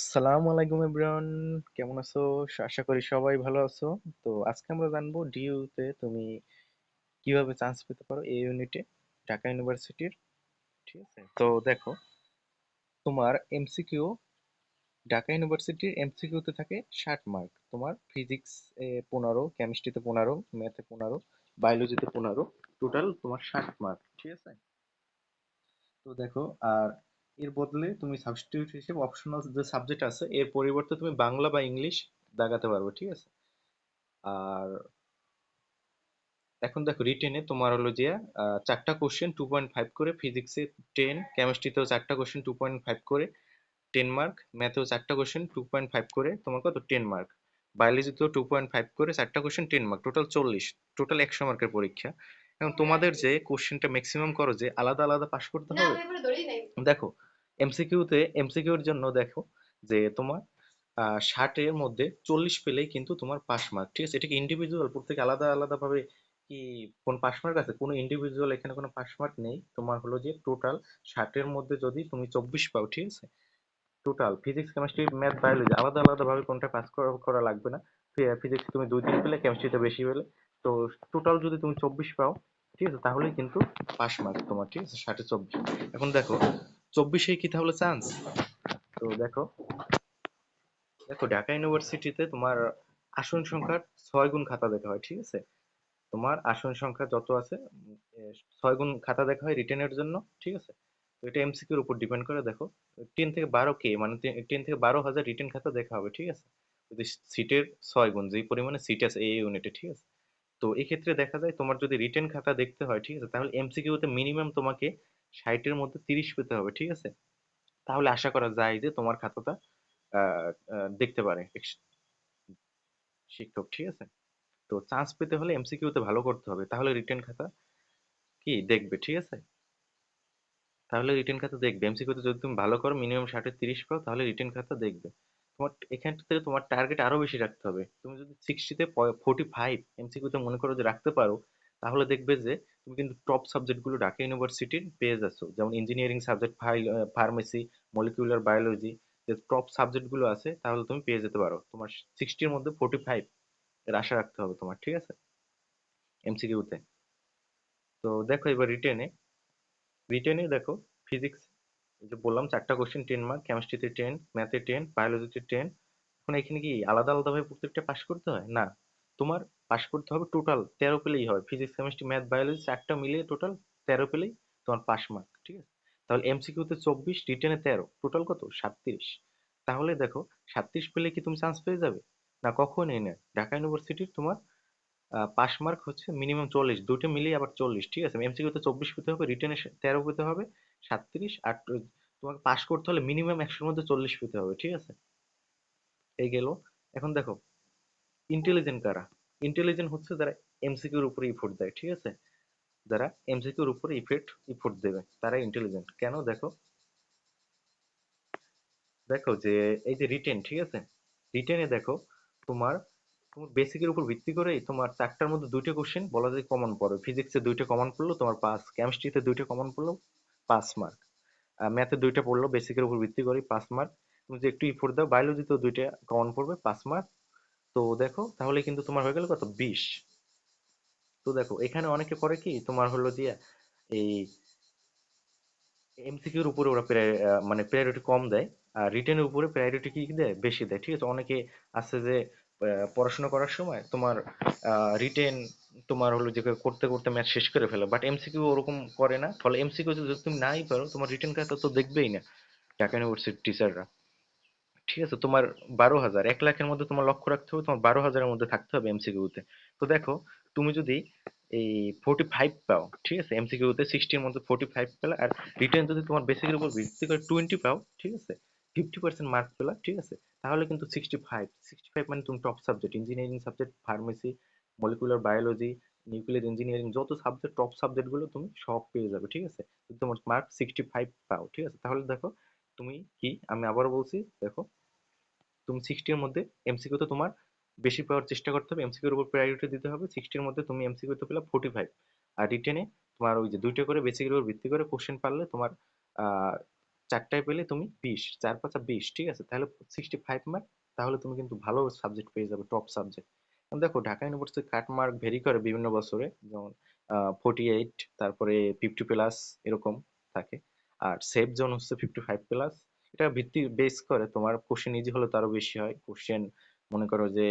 আসসালামু আলাইকুম এভরিওয়ান। কেমন আছো? আশা করি সবাই ভালো আছো। তো আজকে আমরা জানব ডিইউতে তুমি কীভাবে চান্স পেতে পারো এই ইউনিটে, ঢাকা ইউনিভার্সিটির। ঠিক আছে? তো দেখো, তোমার এমসিকিউ, ঢাকা ইউনিভার্সিটির এমসিকিউতে থাকে ষাট মার্ক। তোমার ফিজিক্স পনেরো, কেমিস্ট্রিতে পনেরো, ম্যাথে পনেরো, বায়োলজিতে পনেরো, টোটাল তোমার ষাট মার্ক। ঠিক আছে? তো দেখো, আর এর বদলে তুমি সাবস্টিটিউট হিসেবে অপশনাল যে সাবজেক্ট আছে, এর পরিবর্তে তুমি বাংলা বা ইংলিশ দাগাতে পারবে, ঠিক আছে? আর এখন দেখো রিটেনে তোমার হলো যে চারটা কোশ্চেন টু পয়েন্ট ফাইভ করে ফিজিক্সে টেন কেমিস্ট্রিতেও চারটা কোশ্চেন টু পয়েন্ট ফাইভ করে টেন মার্ক ম্যাথেও চারটা কোশ্চেন টু পয়েন্ট ফাইভ করে, তোমার কত? টেন মার্ক বায়োলজিতেও টু পয়েন্ট ফাইভ করে, চারটা কোশ্চেন টেন মার্ক টোটাল চল্লিশ টোটাল একশো মার্কের পরীক্ষা। এখন তোমাদের যে কোশ্চেনটা ম্যাক্সিমাম করো যে আলাদা আলাদা পাস করতে হবে? দেখো এমসিকিউতে এমসিকিউর জন্য দেখো যে তোমার ষাটের মধ্যে চল্লিশ পেলেই কিন্তু তোমার পাস মার্ক ঠিক আছে? এটাকে ইন্ডিভিজুয়াল প্রত্যেকে আলাদা আলাদা ভাবে কি কোন পাস মার্ক আছে? কোনো ইন্ডিভিজুয়াল এখানে কোনো পাস মার্ক নেই। তোমার হলো যে টোটাল ষাটের মধ্যে যদি তুমি চব্বিশ পাও ঠিক আছে? Total physics chemistry math biology আলাদা আলাদা ভাবে কোনটা পাস করা করা লাগবে না। ফিজিক্স তুমি দুই দিন পেলে কেমিস্ট্রিতে বেশি পেলে। তো টোটাল যদি তুমি চব্বিশ পাও ঠিক আছে? তাহলেই কিন্তু পাস মার্ক তোমার, ঠিক আছে? ষাটে চব্বিশ। এখন দেখো, চব্বিশেই কি তাহলে চান্স তো দেখো দেখো, ঢাকা ইউনিভার্সিটিতে তোমার আসন সংখ্যার ছয় গুণ খাতা দেখা হয়, ঠিক আছে? তোমার আসন সংখ্যা যত আছে ছয় গুণ খাতা দেখা হয় রিটেনের জন্য, ঠিক আছে? তো এটা এমসিকিউর উপর ডিপেন্ড করে, দেখো। টেন থেকে বারো কে মানে টেন থেকে বারো হাজার রিটেন খাতা দেখা হবে, ঠিক আছে? যদি সিটের ছয় গুণ, যেই পরিমাণে সিট আছে এই ইউনিটে ঠিক আছে? তো এই ক্ষেত্রে দেখা যায় তোমার যদি রিটেন খাতা দেখতে হয়, ঠিক আছে? তাহলে এমসিকিউতে মিনিমাম তোমাকে ষাটের মধ্যে তিরিশ পেতে হবে, ঠিক আছে? তাহলে আশা করা যায় যে তোমার খাতাটা দেখতে পারে শিক্ষক, ঠিক আছে? তো চান্স পেতে হলে এমসিকিউতে ভালো করতে হবে। তাহলে রিটেন খাতা কি দেখবে, ঠিক আছে? তাহলে রিটেন খাতা দেখবে। এমসিকিউতে যদি তুমি ভালো করো মিনিমাম ষাটে তিরিশ পাও, তাহলে রিটেন খাতা দেখবে। তোমার, এখান থেকে তোমার টার্গেট আরও বেশি রাখতে হবে। তুমি যদি সিক্সটিতে ফোর্টি ফাইভ এমসিকিউতে মনে করো যে রাখতে পারো, তাহলে দেখবে যে তুমি কিন্তু টপ সাবজেক্টগুলো ঢাকা ইউনিভার্সিটির পেয়ে যাচ্ছ। যেমন engineering subject pharmacy molecular biology যে টপ সাবজেক্টগুলো আছে, তাহলে তুমি পেয়ে যেতে পারো। তোমার সিক্সটির মধ্যে ফোর্টি ফাইভ এর আশা রাখতে হবে তোমার, ঠিক আছে? এমসিকিউতে তো। দেখো এবার রিটেনে রিটেনে দেখো ফিজিক্স যে বললাম চারটা কোশ্চেন টেন মার্ক কেমিস্ট্রিতে টেন ম্যাথে টেন বায়োলজিতে টেন এখন এখানে কি আলাদা আলাদা ভাবে প্রত্যেকটা পাশ করতে হয়? না, তোমার পাশ করতে হবে টোটাল তেরো পেলেই হয়। ফিজিক্স কেমিস্ট্রি ম্যাথ বায়োলজি চারটা মিলিয়ে টোটাল তেরো পেলেই তোমার পাস মার্ক ঠিক আছে? তাহলে এমসিকিউতে চব্বিশ রিটেনে তেরো টোটাল কত? সাতত্রিশ। তাহলে দেখো, সাতত্রিশ পেলে কি তুমি চান্স পেয়ে যাবে? না, কখনোই না ঢাকা ইউনিভার্সিটির তোমার পাস মার্ক হচ্ছে মিনিমাম চল্লিশ। দুটো মিলিয়ে আবার চল্লিশ, ঠিক আছে? এমসিকিউতে চব্বিশ পেতে হবে রিটেনে তেরো পেতে হবে, সাতত্রিশ আর তোমাকে পাস করতে হলে মিনিমাম একশোর মধ্যে চল্লিশ পেতে হবে, ঠিক আছে? এই গেল। এখন দেখো ইন্টেলিজেন্ট কারা? ইন্টেলিজেন্ট হচ্ছে যারা এমসিকিউর উপরে ইফোর্ট দেয়, ঠিক আছে? যারা এমসিকিউর উপরে ইফেক্ট ইফোর্ট দেবে, তারা ইন্টেলিজেন্ট কেন? দেখো দেখো যে, এই যে রিটেন ঠিক আছে? রিটেনে দেখো, তোমার বেসিকের উপর ভিত্তি করেই তোমার চারটার মধ্যে দুইটা কোশ্চেন বলা যায় কমন পড়ে। ফিজিক্সে দুইটা কমন পড়ল, তোমার পাস কেমিস্ট্রিতে দুইটা কমন পড়ল পাস মার্ক ম্যাথে দুইটা পড়ল বেসিকের উপর ভিত্তি করে পাস মার্ক তুমি যদি একটু ইফোর্ট দাও বায়োলজিতেও দুইটা কমন পড়বে পাস মার্ক তো দেখো, তাহলে কিন্তু তোমার হয়ে গেল কত? বিশ। তো দেখো, এখানে অনেকে করে কি, তোমার হলো যে এই এমসিকিউর উপরে ওরা মানে প্রায়োরিটি কম দেয়। আর রিটেনের উপরে প্রায়োরিটি কি দেয়? বেশি দেয়। ঠিক আছে, অনেকে আছে যে পড়াশোনা করার সময় তোমার রিটেন তোমার হলো যে করতে করতে ম্যাথ শেষ করে ফেলে। বাট এমসিকিউ ওরকম করে না। ফলে এমসিকিউ যদি তুমি নাই পারো, তোমার রিটেন খাতা তো দেখবেই না ঢাকা ইউনিভার্সিটির টিচাররা ঠিক আছে? তোমার বারো হাজার, এক লাখের মধ্যে তোমার লক্ষ্য রাখতে হবে, তোমার বারো হাজারের মধ্যে থাকতে হবে এমসিকিউতে তো। দেখো, তুমি যদি এই ফোর্টি ফাইভ পাও, ঠিক আছে? এমসিকিউতে সিক্সটির মধ্যে ফোর্টি ফাইভ পেলে, আর রিটেন যদি তোমার বেসিকের উপর ভিত্তি করে টোয়েন্টি পাও, ঠিক আছে? ফিফটি পার্সেন্ট মার্ক পেলা ঠিক আছে? তাহলে কিন্তু সিক্সটি ফাইভ সিক্সটি ফাইভ মানে তুমি top subject engineering subject pharmacy molecular biology nuclear engineering যত সাবজেক্ট টপ সাবজেক্টগুলো তুমি সব পেয়ে যাবে, ঠিক আছে? তোমার মার্ক সিক্সটি ফাইভ পাও, ঠিক আছে? তাহলে দেখো, তুমি কি, আমি আবার বলছি, দেখো, তুমি সিক্সটির মধ্যে এমসিকিউ তো তোমার বেশি পাওয়ার চেষ্টা করতে হবে এমসিকিউর উপর প্রায়োরিটি দিতে হবে সিক্সটির মধ্যে তুমি এমসিকিউ তে পেলে ফোর্টি ফাইভ আর রিটেনে তোমার ওই যে দুইটা করে বেসিকের উপর ভিত্তি করে কোশ্চেন পারলে তোমার চারটায় পেলে তুমি বিশ, চার পাঁচা বিশ, ঠিক আছে? তাহলে সিক্সটি ফাইভ মার্ক তাহলে তুমি কিন্তু ভালো সাবজেক্ট পেয়ে যাবে টপ সাবজেক্ট দেখো, Dhaka university cut mark vary করে বিভিন্ন বছরে, যেমন ফোর্টি এইট তারপরে ফিফটি প্লাস এরকম থাকে, আর সেফ জোন হচ্ছে ফিফটি ফাইভ প্লাস এটা ভিত্তি বেস করে তোমার কোশ্চেন ইজি হলে তারও বেশি হয় কোশ্চেন মনে করো যে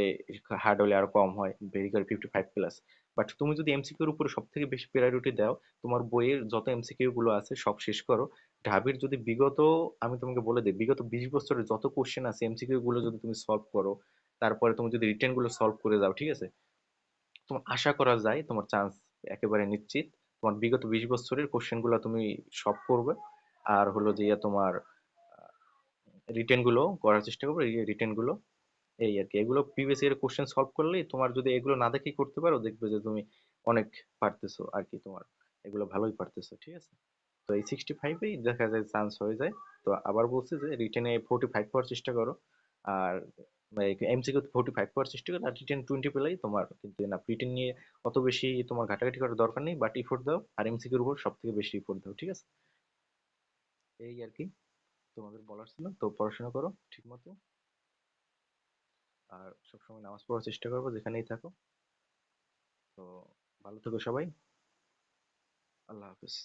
হার্ড হলে আরও কম হয় ভেরি করে ফিফটি ফাইভ প্লাস বাট তুমি যদি এমসিকিউর উপরে সব থেকে বেশি প্রায়োরিটি দাও, তোমার বইয়ের যত এমসিকিউ গুলো আছে সব শেষ করো ঢাবির যদি বিগত, আমি তোমাকে বলে দিই, বিগত বিশ বছরের যত কোশ্চেন আছে এমসিকিউ গুলো যদি তুমি সলভ করো, তারপরে তুমি যদি রিটেনগুলো সলভ করে যাও, ঠিক আছে? তোমার আশা করা যায়, তোমার চান্স একেবারে নিশ্চিত। তোমার বিগত বিশ বছরের কোশ্চেনগুলো তুমি সব করবে। আর হলো যে তোমার রিটেনগুলো করার চেষ্টা করবে রিটেনগুলো, এই আর কি। এগুলো প্রিভিয়াস ইয়ার কোশ্চেন সলভ করলেই তোমার যদি এগুলো না দেখেই করতে পারো, দেখবে যে তুমি অনেক পারতেছো আর কি তোমার, এগুলো ভালোই পারতেছো, ঠিক আছে? তো এই সিক্সটি ফাইভেই দেখা যায় চান্স হয়ে যায়। তো আবার বলছি যে রিটেনে ফোর্টি ফাইভ পাওয়ার চেষ্টা করো। আর এমসিকিউ ফোর্টি ফাইভ পাওয়ার চেষ্টা করো, আর রিটেন টোয়েন্টি পেলেই তোমার কিন্তু না রিটেন নিয়ে অত বেশি তোমার ঘাটাঘাটি করার দরকার নেই বাট ইফোর্ট দাও। আর এমসিকিউর উপর সব থেকে বেশি ইফোর্ট দাও, ঠিক আছে? এই আর কি তোমাদের বলার ছিল। তো পড়াশোনা করো ঠিক মতো আর সবসময় নামাজ পড়ার চেষ্টা করব, যেখানেই থাকো। তো ভালো থেকো সবাই। আল্লাহ হাফিজ।